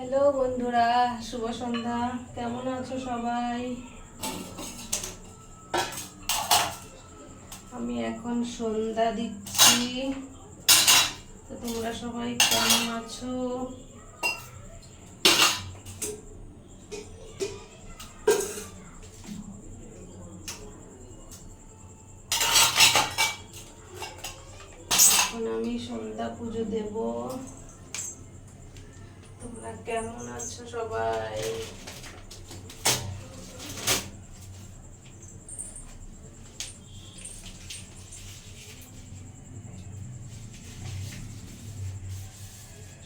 Hello বন্ধুরা, শুভ সন্ধ্যা। কেমন আছো সবাই? আমি এখন সন্ধ্যা দিচ্ছি। তো তোমরা সবাই কেমন আছো? এখন আমি সন্ধ্যা পুজো দেব। তোমরা কেমন আছো সবাই?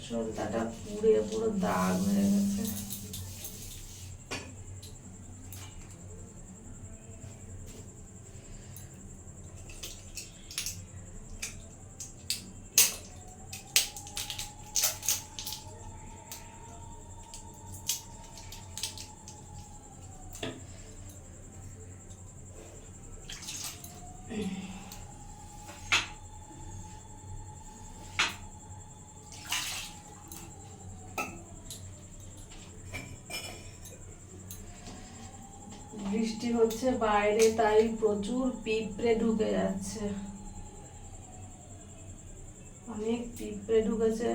সন্তাটা পুড়ে পুরো দাগ হয়ে গেছে। বৃষ্টি হচ্ছে, বাইরে তাই প্রচুর পিঁপড়ে ঢুকে যাচ্ছে। অনেক পিঁপড়ে ঢুকেছে।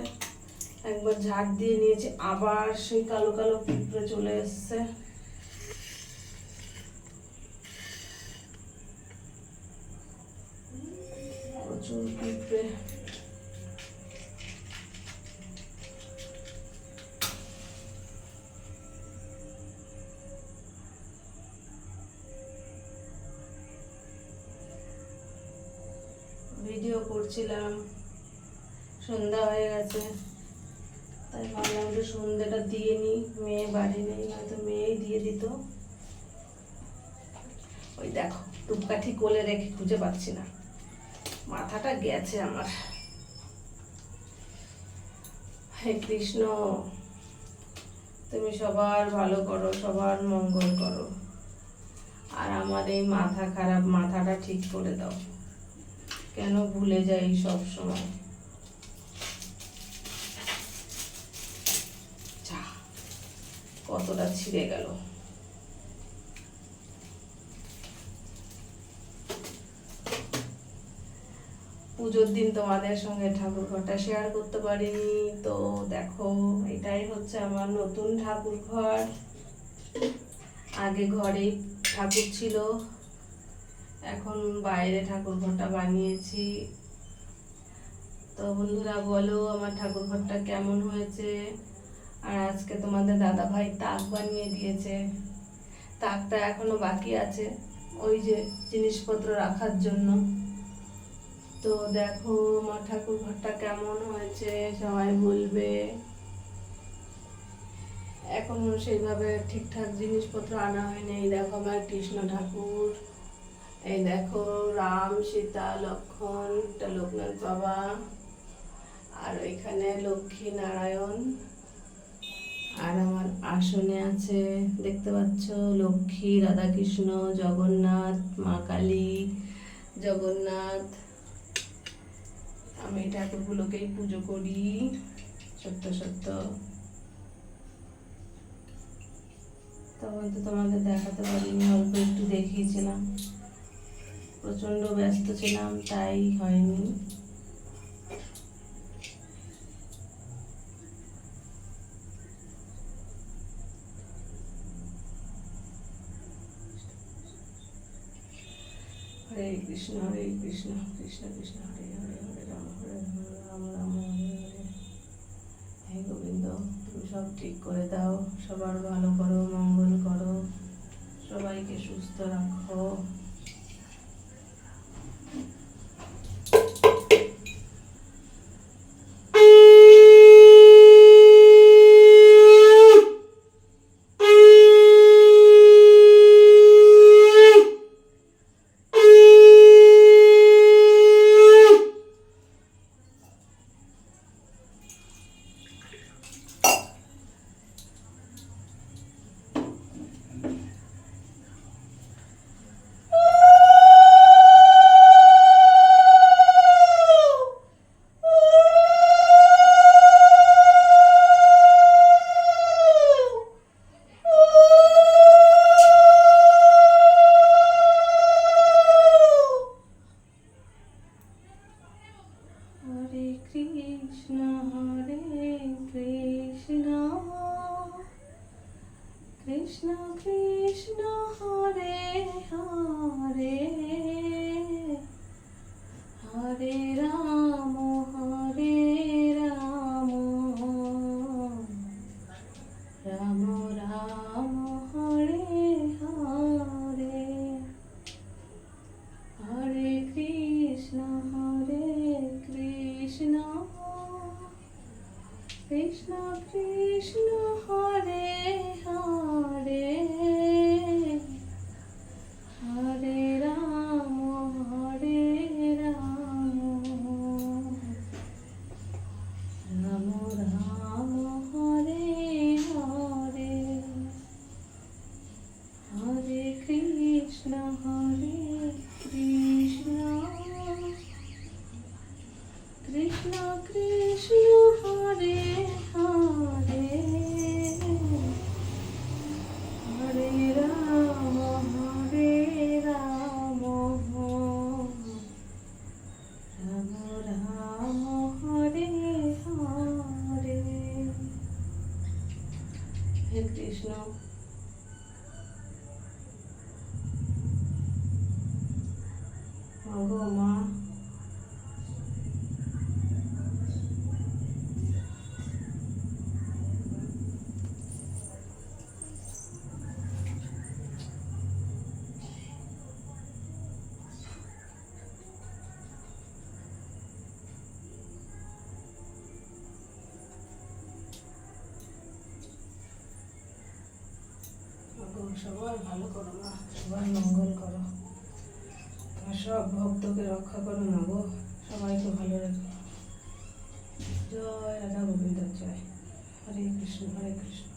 একবার ঝাড় দিয়ে নিয়েছি, আবার সেই কালো কালো পিঁপড়ে চলে এসছে। প্রচুর পিঁপড়ে। ভিডিও করছিলাম। সন্ধ্যা হয়ে গেছে। তাই ভাবলাম যে সন্ধ্যাটা দিয়ে নিই মেয়ে বাড়ি নেই হয়তো মেয়েই দিয়ে দিত। ওই দেখো টুপকাঠি কোলে রেখে খুঁজে পাচ্ছি না। মাথাটা গেছে আমার। হে কৃষ্ণ, তুমি সবার ভালো করো, সবার মঙ্গল করো। আর আমার এই মাথা খারাপ মাথাটা ঠিক করে দাও। কেন ভুলে যাই সব সময়? কতটা ছিঁড়ে গেল। পুজোর দিন তোমাদের সঙ্গে ঠাকুর ঘরটা শেয়ার করতে পারিনি। তো দেখো, এটাই হচ্ছে আমার নতুন ঠাকুর ঘর আগে ঘরে ঠাকুর ছিল। এখন বাইরে ঠাকুর ঘরটা বানিয়েছি। তো বন্ধুরা, বলো আমার ঠাকুর ঘরটা কেমন হয়েছে? আর আজকে তোমাদের দাদা ভাই তাক বানিয়ে দিয়েছে। তাকটা এখনও বাকি আছে, ওই যে জিনিসপত্র রাখার জন্য। তো দেখো আমার ঠাকুর ঘরটা কেমন হয়েছে, সবাই বলবে। এখনও সেইভাবে ঠিকঠাক জিনিসপত্র আনা হয়নি। দেখো আমার কৃষ্ণ ঠাকুর। এই দেখো, রাম, সীতা লক্ষণ এটা লোকনাথ বাবা, আর ওইখানে লক্ষ্মী নারায়ণ, আর আমার আসনে আছে, দেখতে পাচ্ছ, লক্ষ্মী, রাধাকৃষ্ণ, জগন্নাথ, মা কালী, জগন্নাথ। আমি ঠাকুরগুলোকেই পুজো করি, সত্য সত্য। তখন তো তোমাদের দেখাতে পারিনি, অল্প একটু দেখিয়েছিলাম। প্রচণ্ড ব্যস্ত ছিলাম, তাই হয়নি। হরে কৃষ্ণ হরে কৃষ্ণ কৃষ্ণ কৃষ্ণ, হরে হরে হরে রাম হরে রাম রাম, হরে হরে। হে গোবিন্দ, তুমি সব ঠিক করে দাও, সবার ভালো করো। হে কৃষ্ণ। মা। সবার ভালো করো মা, সবার মঙ্গল করো। আর সব ভক্তকে রক্ষা করো না গো, সবাইকে ভালো রাখো। জয় রাধা গোবিন্দ, জয়। হরে কৃষ্ণ হরে কৃষ্ণ।